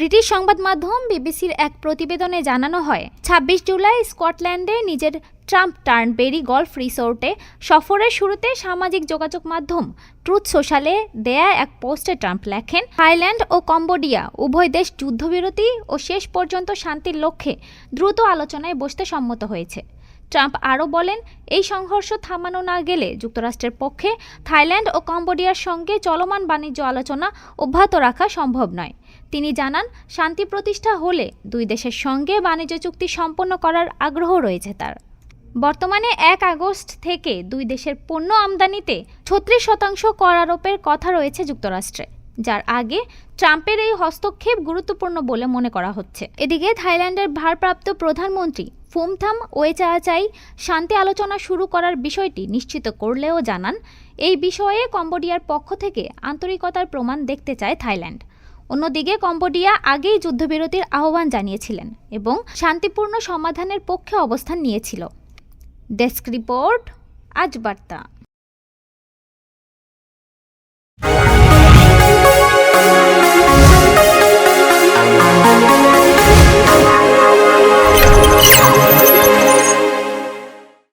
British সংবাদ মাধ্যম বিবিসির এক প্রতিবেদনে জানানো হয়, ছাব্বিশ জুলাই স্কটল্যান্ডে নিজের ট্রাম্প টার্নবেরি গল্ফ রিসোর্টে সফরের শুরুতে সামাজিক যোগাযোগ মাধ্যম ট্রুথ সোশ্যালে দেয়া এক পোস্টে ট্রাম্প লেখেন, থাইল্যান্ড ও কম্বোডিয়া, উভয় দেশ যুদ্ধবিরতি ও শেষ পর্যন্ত শান্তির লক্ষ্যে দ্রুত আলোচনায় বসতে সম্মত হয়েছে। ট্রাম্প আরও বলেন, এই সংঘর্ষ থামানো না গেলে যুক্তরাষ্ট্রের পক্ষে থাইল্যান্ড ও কম্বোডিয়ার সঙ্গে চলমান বাণিজ্য আলোচনা অব্যাহত রাখা সম্ভব নয়। তিনি জানান, শান্তি প্রতিষ্ঠা হলে দুই দেশের সঙ্গে বাণিজ্য চুক্তি সম্পন্ন করার আগ্রহ রয়েছে তার। বর্তমানে এক আগস্ট থেকে দুই দেশের পণ্য আমদানিতে ছত্রিশ শতাংশ কর আরোপের কথা রয়েছে যুক্তরাষ্ট্রে, যার আগে ট্রাম্পের এই হস্তক্ষেপ গুরুত্বপূর্ণ বলে মনে করা হচ্ছে। এদিকে থাইল্যান্ডের ভারপ্রাপ্ত প্রধানমন্ত্রী ফুমথাম ওয়েচাচাই শান্তি আলোচনা শুরু করার বিষয়টি নিশ্চিত করলেও জানান, এই বিষয়ে কম্বোডিয়ার পক্ষ থেকে আন্তরিকতার প্রমাণ দেখতে চায় থাইল্যান্ড। অন্যদিকে কম্বোডিয়া আগেই যুদ্ধবিরতির আহ্বান জানিয়েছিলেন এবং শান্তিপূর্ণ সমাধানের পক্ষে অবস্থান নিয়েছিল। ডেস্ক রিপোর্ট, আজ বার্তা।